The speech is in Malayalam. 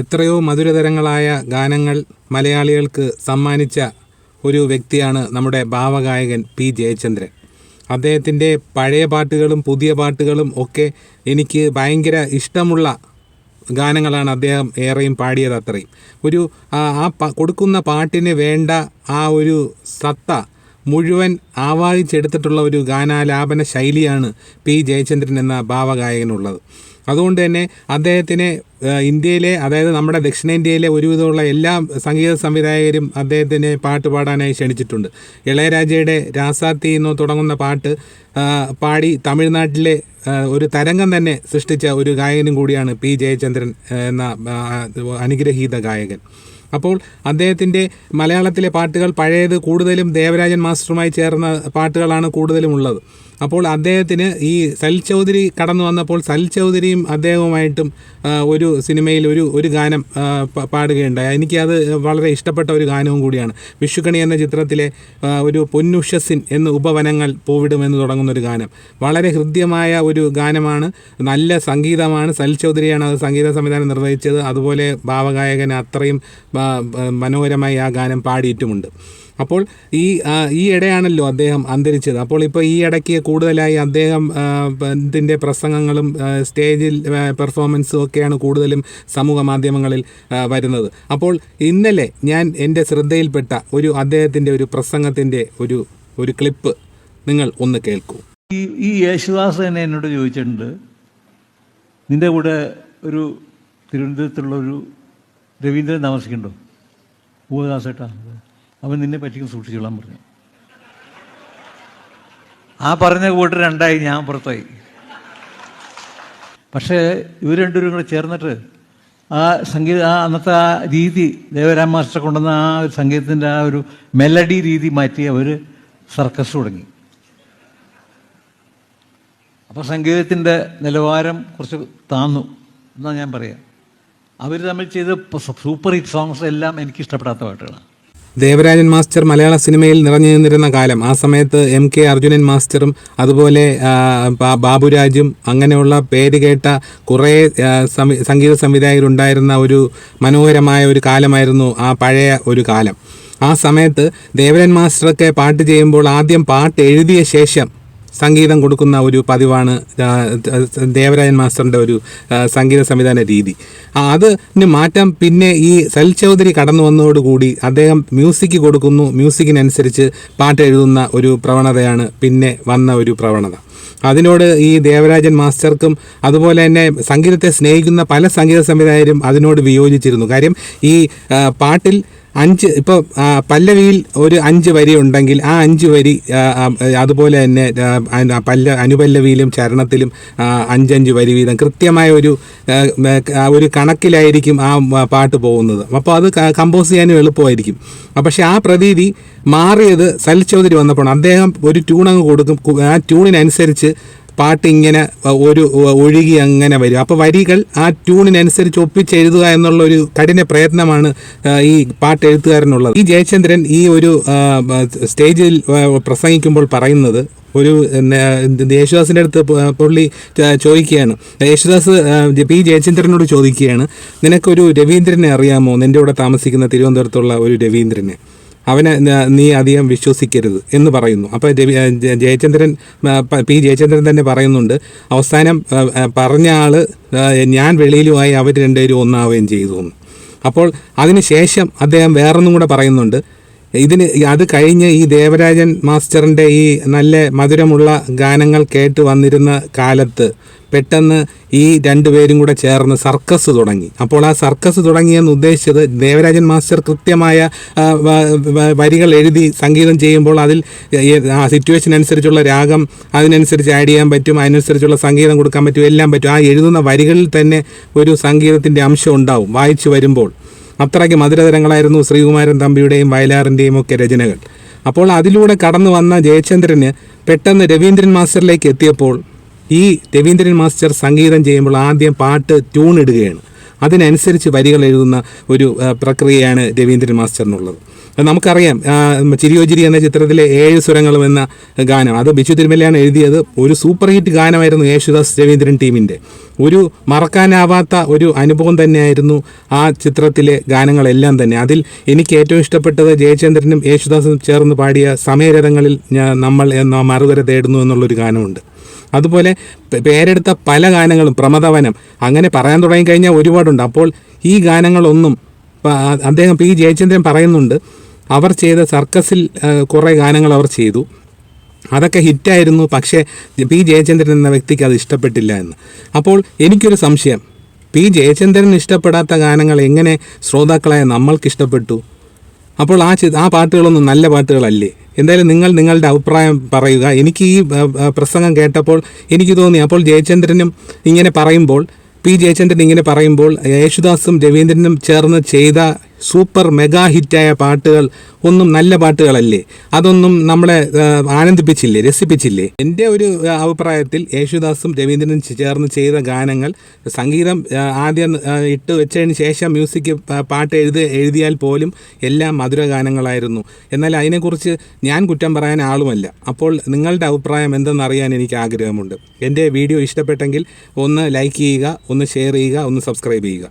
എത്രയോ മധുരതരങ്ങളായ ഗാനങ്ങൾ മലയാളികൾക്ക് സമ്മാനിച്ച ഒരു വ്യക്തിയാണ് നമ്മുടെ ഭാവഗായകൻ പി ജയചന്ദ്രൻ. അദ്ദേഹത്തിന്റെ പഴയ പാട്ടുകളും പുതിയ പാട്ടുകളും ഒക്കെ എനിക്ക് ഭയങ്കര ഇഷ്ടമുള്ള ഗാനങ്ങളാണ് അദ്ദേഹം ഏറെയും പാടിയത് അത്രയും. ഒരു ആ കൊടുക്കുന്ന പാട്ടിന് വേണ്ട ആ ഒരു സത്ത മുഴുവൻ ആവാഹിച്ചെടുത്തിട്ടുള്ള ഒരു ഗാനാലാപന ശൈലിയാണ് പി ജയചന്ദ്രൻ എന്ന ഭാവഗായകനുള്ളത്. അതുകൊണ്ട് തന്നെ അദ്ദേഹത്തിനെ ഇന്ത്യയിലെ അതായത് നമ്മുടെ ദക്ഷിണേന്ത്യയിലെ ഒരുവിധമുള്ള എല്ലാ സംഗീത സംവിധായകരും അദ്ദേഹത്തിനെ പാട്ട് പാടാനായി ക്ഷണിച്ചിട്ടുണ്ട്. ഇളയരാജയുടെ രാസാത്തി എന്ന് തുടങ്ങുന്ന പാട്ട് പാടി തമിഴ്നാട്ടിലെ ഒരു തരംഗം തന്നെ സൃഷ്ടിച്ച ഒരു ഗായകനും കൂടിയാണ് പി ജയചന്ദ്രൻ എന്ന അനുഗ്രഹീത ഗായകൻ. അപ്പോൾ അദ്ദേഹത്തിന്റെ മലയാളത്തിലെ പാട്ടുകൾ പഴയത് കൂടുതലും ദേവരാജൻ മാസ്റ്ററുമായി ചേർന്ന പാട്ടുകളാണ് കൂടുതലും ഉള്ളത്. അപ്പോൾ അദ്ദേഹത്തിന് ഈ സൽ ചൗധരി കടന്നു വന്നപ്പോൾ സൽ ചൗധരിയും അദ്ദേഹവുമായിട്ടും ഒരു സിനിമയിൽ ഒരു ഒരു ഗാനം പാടുകയുണ്ടായി. എനിക്കത് വളരെ ഇഷ്ടപ്പെട്ട ഒരു ഗാനവും കൂടിയാണ്. വിഷുക്കണി എന്ന ചിത്രത്തിലെ ഒരു പൊന്നുഷസിൻ എന്ന് ഉപവനങ്ങൾ പൂവിടുമെന്ന് തുടങ്ങുന്ന ഒരു ഗാനം. വളരെ ഹൃദ്യമായ ഒരു ഗാനമാണ്. നല്ല സംഗീതമാണ്. സൽ ചൗധരിയാണ് അത് സംഗീത സംവിധാനം നിർവഹിച്ചത്. അതുപോലെ ഭാവഗായകൻ അത്രയും മനോഹരമായി ആ ഗാനം പാടിയിട്ടുമുണ്ട്. അപ്പോൾ ഈ ഈ ഇടയാണല്ലോ അദ്ദേഹം അന്തരിച്ചത്. അപ്പോൾ ഇപ്പോൾ ഈ ഇടയ്ക്ക് കൂടുതലായി അദ്ദേഹം ഇതിന്റെ പ്രസംഗങ്ങളും സ്റ്റേജിൽ പെർഫോമൻസും ഒക്കെയാണ് കൂടുതലും സമൂഹ മാധ്യമങ്ങളിൽ വരുന്നത്. അപ്പോൾ ഇന്നലെ ഞാൻ എന്റെ ശ്രദ്ധയിൽപ്പെട്ട ഒരു അദ്ദേഹത്തിന്റെ ഒരു പ്രസംഗത്തിന്റെ ഒരു ഒരു ക്ലിപ്പ് നിങ്ങൾ ഒന്ന് കേൾക്കൂ. ഈ ഈ യേശുദാസ് തന്നെ എന്നോട് ചോദിച്ചിട്ടുണ്ട് നിന്റെ കൂടെ ഒരു തിരുവനന്തപുരത്തുള്ള ഒരു രവീന്ദ്രൻ താമസിക്കുന്നുണ്ടോ? ഭൂദാസേട്ടാ അവൻ നിന്നെ പറ്റിക്കും സൂക്ഷിച്ചോളാൻ പറഞ്ഞു. ആ പറഞ്ഞ കൂട്ട് രണ്ടായി ഞാൻ പുറത്തായി. പക്ഷേ ഇവർ രണ്ടുപേരും കൂടെ ചേർന്നിട്ട് ആ സംഗീത ആ അന്നത്തെ ആ രീതി ദേവരാം മാസ്റ്റർ കൊണ്ടുവന്ന ആ ഒരു സംഗീതത്തിന്റെ ആ ഒരു മെലഡി രീതി മാറ്റി അവർ സർക്കസ് തുടങ്ങി. അപ്പോൾ സംഗീതത്തിന്റെ നിലവാരം കുറച്ച് താന്നു എന്നാണ് ഞാൻ പറയാം. അവർ തമ്മിൽ ചെയ്ത സൂപ്പർ ഹിറ്റ് സോങ്സ് എല്ലാം എനിക്ക് ഇഷ്ടപ്പെടാത്ത പാട്ടുകളാണ്. ദേവരാജൻ മാസ്റ്റർ മലയാള സിനിമയിൽ നിറഞ്ഞു നിന്നിരുന്ന കാലം. ആ സമയത്ത് എം കെ അർജുനൻ മാസ്റ്ററും അതുപോലെ ബാബുരാജും അങ്ങനെയുള്ള പേര് കേട്ട കുറേ സംഗീത സംവിധായകരുണ്ടായിരുന്ന ഒരു മനോഹരമായ ഒരു കാലമായിരുന്നു ആ പഴയ ഒരു കാലം. ആ സമയത്ത് ദേവരൻ മാസ്റ്ററൊക്കെ പാട്ട് ചെയ്യുമ്പോൾ ആദ്യം പാട്ട് എഴുതിയ ശേഷം സംഗീതം കൊടുക്കുന്ന ഒരു പതിവാണ് ദേവരായൻ മാസ്റ്ററിന്റെ ഒരു സംഗീത സംവിധാന രീതി. അതിന് മാറ്റം. പിന്നെ ഈ സൽ ചൗധരി കടന്നു വന്നതോടുകൂടി അദ്ദേഹം മ്യൂസിക് കൊടുക്കുന്നു. മ്യൂസിക്കിനനുസരിച്ച് പാട്ട് എഴുതുന്ന ഒരു പ്രവണതയാണ് പിന്നെ വന്ന ഒരു പ്രവണത. അതിനോട് ഈ ദേവരാജൻ മാസ്റ്റർക്കും അതുപോലെ തന്നെ സംഗീതത്തെ സ്നേഹിക്കുന്ന പല സംഗീത സംവിധായകരും അതിനോട് വിയോജിച്ചിരുന്നു. കാര്യം ഈ പാട്ടിൽ അഞ്ച് ഇപ്പോൾ പല്ലവിയിൽ ഒരു അഞ്ച് വരി ഉണ്ടെങ്കിൽ ആ അഞ്ച് വരി അതുപോലെ തന്നെ പല്ല അനുപല്ലവിയിലും ചരണത്തിലും അഞ്ചഞ്ച് വരി വീതം. കൃത്യമായ ഒരു ഒരു കണക്കിലായിരിക്കും ആ പാട്ട് പോകുന്നത്. അപ്പോൾ അത് കമ്പോസ് ചെയ്യാനും എളുപ്പമായിരിക്കും. പക്ഷേ ആ പ്രതീതി മാറിയത് സൽ ചൗധരി വന്നപ്പോൾ അദ്ദേഹം ഒരു ട്യൂൺ അങ്ങ് കൊടുക്കും. ആ ട്യൂണിനനുസരിച്ച് പാട്ട് ഇങ്ങനെ ഒരു ഒഴുകി അങ്ങനെ വരും. അപ്പോൾ വരികൾ ആ ട്യൂണിനനുസരിച്ച് ഒപ്പിച്ചെഴുതുക എന്നുള്ള ഒരു കഠിന പ്രയത്നമാണ് ഈ പാട്ട് എഴുത്തുകാരനുള്ളത്. ഈ ജയചന്ദ്രൻ ഈ ഒരു സ്റ്റേജിൽ പ്രസംഗിക്കുമ്പോൾ പറയുന്നത് ഒരു യേശുദാസിന്റെ അടുത്ത് പുള്ളി ചോദിക്കുകയാണ്. യേശുദാസ് പി ജയചന്ദ്രനോട് ചോദിക്കുകയാണ് നിനക്കൊരു രവീന്ദ്രനെ അറിയാമോ? നിന്റെ കൂടെ താമസിക്കുന്ന തിരുവനന്തപുരത്തുള്ള ഒരു രവീന്ദ്രനെ. അവനെ നീ അധികം വിശ്വസിക്കരുത് എന്ന് പറയുന്നു. അപ്പോൾ രവി ജയചന്ദ്രൻ പി ജയചന്ദ്രൻ തന്നെ പറയുന്നുണ്ട് അവസാനം പറഞ്ഞ ആൾ ഞാൻ വെളിയിലുമായി അവർ രണ്ടുപേരും ഒന്നാവുകയും ചെയ്തു അപ്പോൾ അതിനുശേഷം അദ്ദേഹം വേറൊന്നും കൂടെ പറയുന്നുണ്ട് ഇതിന് അത് കഴിഞ്ഞ് ഈ ദേവരാജൻ മാസ്റ്ററിന്റെ ഈ നല്ല മധുരമുള്ള ഗാനങ്ങൾ കേട്ട് വന്നിരുന്ന കാലത്ത് പെട്ടെന്ന് ഈ രണ്ടുപേരും കൂടെ ചേർന്ന് സർക്കസ് തുടങ്ങി. അപ്പോൾ ആ സർക്കസ് തുടങ്ങിയെന്ന് ഉദ്ദേശിച്ചത് ദേവരാജൻ മാസ്റ്റർ കൃത്യമായ വരികൾ എഴുതി സംഗീതം ചെയ്യുമ്പോൾ അതിൽ ആ സിറ്റുവേഷൻ അനുസരിച്ചുള്ള രാഗം അതിനനുസരിച്ച് ആഡ് ചെയ്യാൻ പറ്റും അതിനനുസരിച്ചുള്ള സംഗീതം കൊടുക്കാൻ പറ്റും എല്ലാം പറ്റും. ആ എഴുതുന്ന വരികളിൽ തന്നെ ഒരു സംഗീതത്തിന്റെ അംശം ഉണ്ടാവും വായിച്ചു വരുമ്പോൾ. അത്രയ്ക്ക് മധുരതരങ്ങളായിരുന്നു ശ്രീകുമാരൻ തമ്പിയുടെയും വയലാറിന്റെയും ഒക്കെ രചനകൾ. അപ്പോൾ അതിലൂടെ കടന്നു വന്ന ജയചന്ദ്രന് പെട്ടെന്ന് രവീന്ദ്രൻ മാസ്റ്ററിലേക്ക് എത്തിയപ്പോൾ ഈ രവീന്ദ്രൻ മാസ്റ്റർ സംഗീതം ചെയ്യുമ്പോൾ ആദ്യം പാട്ട് ട്യൂൺ ഇടുകയാണ്. അതിനനുസരിച്ച് വരികൾ എഴുതുന്ന ഒരു പ്രക്രിയയാണ് രവീന്ദ്രൻ മാസ്റ്ററിനുള്ളത്. നമുക്കറിയാം. ചിരിയോ ചിരി എന്ന ചിത്രത്തിലെ ഏഴ് സ്വരങ്ങളും എന്ന ഗാനം. അത് ബിജു തിരുമലയാണ് എഴുതിയത്. ഒരു സൂപ്പർ ഹിറ്റ് ഗാനമായിരുന്നു യേശുദാസ് രവീന്ദ്രൻ ടീമിന്റെ ഒരു മറക്കാനാവാത്ത ഒരു അനുഭവം തന്നെയായിരുന്നു ആ ചിത്രത്തിലെ ഗാനങ്ങളെല്ലാം തന്നെ. അതിൽ എനിക്ക് ഏറ്റവും ഇഷ്ടപ്പെട്ടത് ജയചന്ദ്രനും യേശുദാസും ചേർന്ന് പാടിയ സമയരഥങ്ങളിൽ നമ്മൾ എന്ന മറുകര തേടുന്നു എന്നുള്ളൊരു ഗാനമുണ്ട്. അതുപോലെ പേരെടുത്ത പല ഗാനങ്ങളും പ്രമദവനം അങ്ങനെ പറയാൻ തുടങ്ങിക്കഴിഞ്ഞാൽ ഒരുപാടുണ്ട്. അപ്പോൾ ഈ ഗാനങ്ങളൊന്നും അദ്ദേഹം പി ജയചന്ദ്രൻ പറയുന്നുണ്ട്. അവർ ചെയ്ത സർക്കസിൽ കുറേ ഗാനങ്ങൾ അവർ ചെയ്തു. അതൊക്കെ ഹിറ്റായിരുന്നു പക്ഷേ പി ജയചന്ദ്രൻ എന്ന വ്യക്തിക്ക് അത് ഇഷ്ടപ്പെട്ടില്ല എന്ന്. അപ്പോൾ എനിക്കൊരു സംശയം. പി ജയചന്ദ്രൻ ഇഷ്ടപ്പെടാത്ത ഗാനങ്ങൾ എങ്ങനെ ശ്രോതാക്കളായ നമ്മൾക്ക് ഇഷ്ടപ്പെട്ടു? അപ്പോൾ ആ ആ പാട്ടുകളൊന്നും നല്ല പാട്ടുകളല്ലേ? എന്തായാലും നിങ്ങൾ നിങ്ങളുടെ അഭിപ്രായം പറയുക. എനിക്ക് ഈ പ്രസംഗം കേട്ടപ്പോൾ എനിക്ക് തോന്നി അപ്പോൾ ജയചന്ദ്രനും ഇങ്ങനെ പറയുമ്പോൾ പി ജയചന്ദ്രൻ ഇങ്ങനെ പറയുമ്പോൾ യേശുദാസും രവീന്ദ്രനും ചേർന്ന് ചെയ്ത സൂപ്പർ മെഗാ ഹിറ്റായ പാട്ടുകൾ ഒന്നും നല്ല പാട്ടുകളല്ലേ? അതൊന്നും നമ്മളെ ആനന്ദിപ്പിച്ചില്ലേ രസിപ്പിച്ചില്ലേ? എന്റെ ഒരു അഭിപ്രായത്തിൽ യേശുദാസും രവീന്ദ്രനും ചേർന്ന് ചെയ്ത ഗാനങ്ങൾ സംഗീതം ആദ്യം ഇട്ട് വെച്ചതിന് ശേഷം മ്യൂസിക് പാട്ട് എഴുതി എഴുതിയാൽ പോലും എല്ലാം മധുര ഗാനങ്ങളായിരുന്നു. എന്നാൽ അതിനെക്കുറിച്ച് ഞാൻ കുറ്റം പറയാൻ ആളുമല്ല. അപ്പോൾ നിങ്ങളുടെ അഭിപ്രായം എന്തെന്നറിയാൻ എനിക്ക് ആഗ്രഹമുണ്ട്. എന്റെ വീഡിയോ ഇഷ്ടപ്പെട്ടെങ്കിൽ ഒന്ന് ലൈക്ക് ചെയ്യുക ഒന്ന് ഷെയർ ചെയ്യുക ഒന്ന് സബ്സ്ക്രൈബ് ചെയ്യുക.